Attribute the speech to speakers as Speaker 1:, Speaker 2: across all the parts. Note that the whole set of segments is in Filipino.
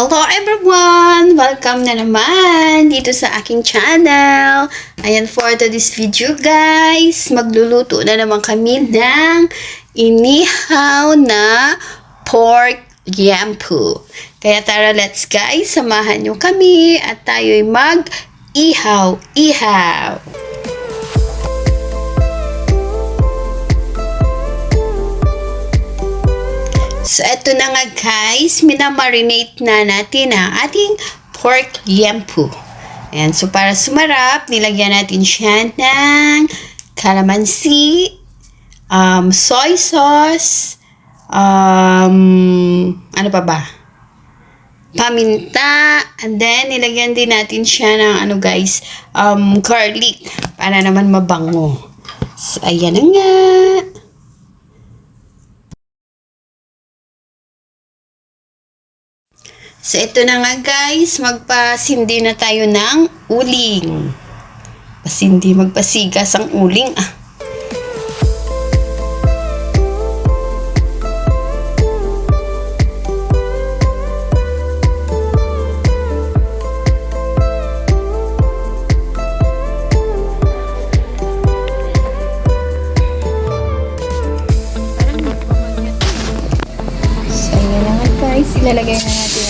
Speaker 1: Hello everyone! Welcome na naman dito sa aking channel. Ayan for today's video guys. Magluluto na naman kami ng inihaw na pork yampu. Kaya tara let's guys, samahan nyo kami at tayo'y mag-ihaw-ihaw. So, eto na nga guys, minamarinate na natin ang ating pork yempu. Ayan, so para sumarap, nilagyan natin siya ng calamansi, um, soy sauce, um, ano pa ba? Paminta, and then nilagyan din natin siya ng ano guys, um, garlic, para naman mabango. So, ayan na nga. So, ito na nga guys, magpasindi na tayo ng uling. Pasindi, magpasigas ang uling ah. So, ayan na nga guys, ilalagay na natin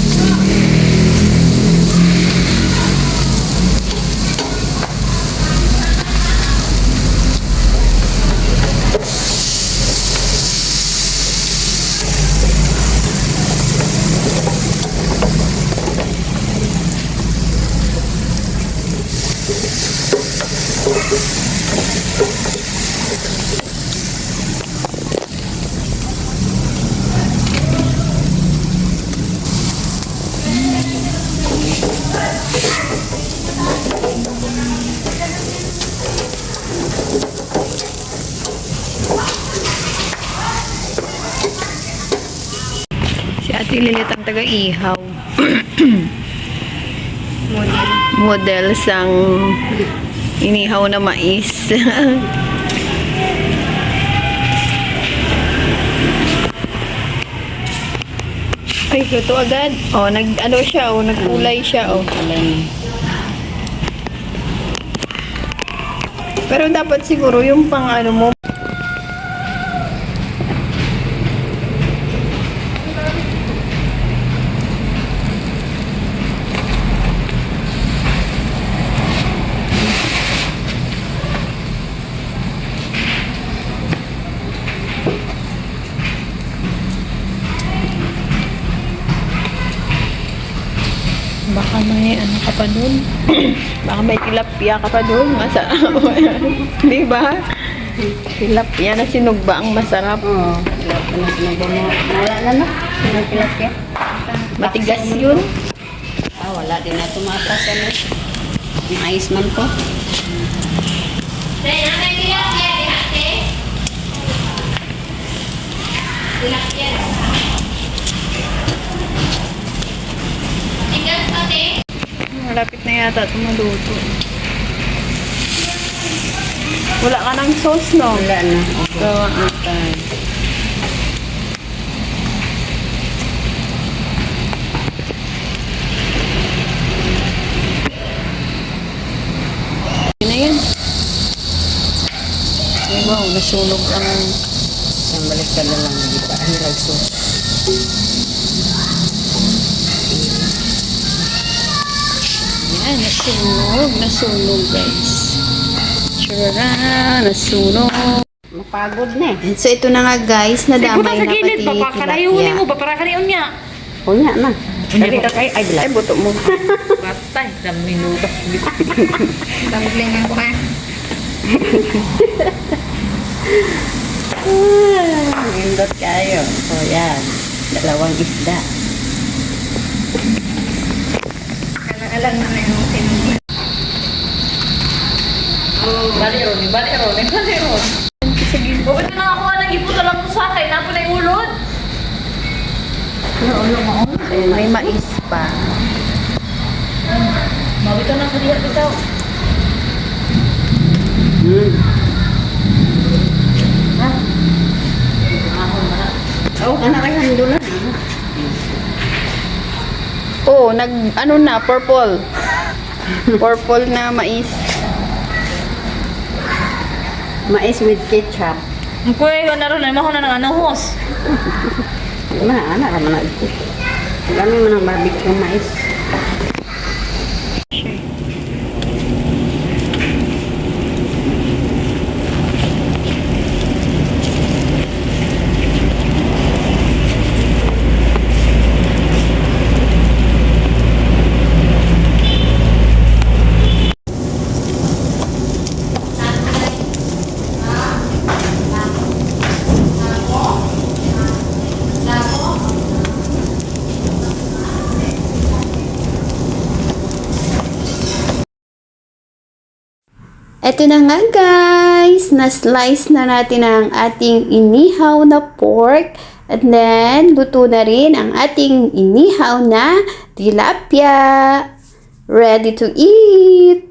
Speaker 1: Si Ate Lilit ang taga-ihaw.
Speaker 2: Model.
Speaker 1: Model sang inihaw na mais. Ay, ito agad. Oh, nag ano siya, oh, nagkulay siya, oh. Pero dapat siguro yung pang ano mo. Pa dun. Baka may tilapia ka pa dun. Masarap. Di ba? Tilapia na sinugba ang masarap.
Speaker 2: Oo. Pilap na sinabi mo. Wala na pilap ya?
Speaker 1: Matigas yun.
Speaker 2: Ah, wala din na tumatas ano. Yung ice man ko.
Speaker 1: Malapit na yata tumaluto. Wala ka ng sauce, no?
Speaker 2: Wala na.
Speaker 1: So, ah,
Speaker 2: Okay.
Speaker 1: yun na yan. Ay, wow, nasunog ang...
Speaker 2: Ang balik ka na lang. Hindi pa. Ang lagso.
Speaker 1: Yan, nasunog. Nasunog, guys. Tsurara, nasunog.
Speaker 2: Mapagod na eh.
Speaker 1: So, ito na nga, guys.
Speaker 3: Siguro
Speaker 1: Nadamay
Speaker 3: sa
Speaker 1: na
Speaker 3: gilid
Speaker 1: pati
Speaker 3: ba? Pakarayunin mo
Speaker 1: tilapia.
Speaker 3: ba? Para karayon niya.
Speaker 2: Kunya na. Dali ka kay. Ay,
Speaker 1: Ay,
Speaker 2: bilat.
Speaker 1: buto mo.
Speaker 3: Batay. Dam minuto.
Speaker 1: Tamaglingan ko kaya.
Speaker 2: Nindot kayo. So, yan. Dalawang isda.
Speaker 1: Alam na na yung sinugba.
Speaker 3: Bali ron. Bali ron. Bali ron.
Speaker 1: Gilid.
Speaker 3: Bakit ka nakakuha ng na lang sa akin? Napo na yung ulod.
Speaker 1: Ayan, may mais pa.
Speaker 3: Mabito na sa diha bitaw.
Speaker 2: Hmm.
Speaker 3: Ahon na.
Speaker 2: Oh, anak handulan.
Speaker 1: Oh, nag, ano na, purple. purple na mais.
Speaker 2: Mais with ketchup.
Speaker 3: Kuya yun na ron, ay mahon na ng anahos.
Speaker 2: Mana anak naman na. Kami man ang barbecue mais.
Speaker 1: Eto na nga guys, na-slice na natin ang ating inihaw na pork. And then, luto na rin ang ating inihaw na tilapia. Ready to eat!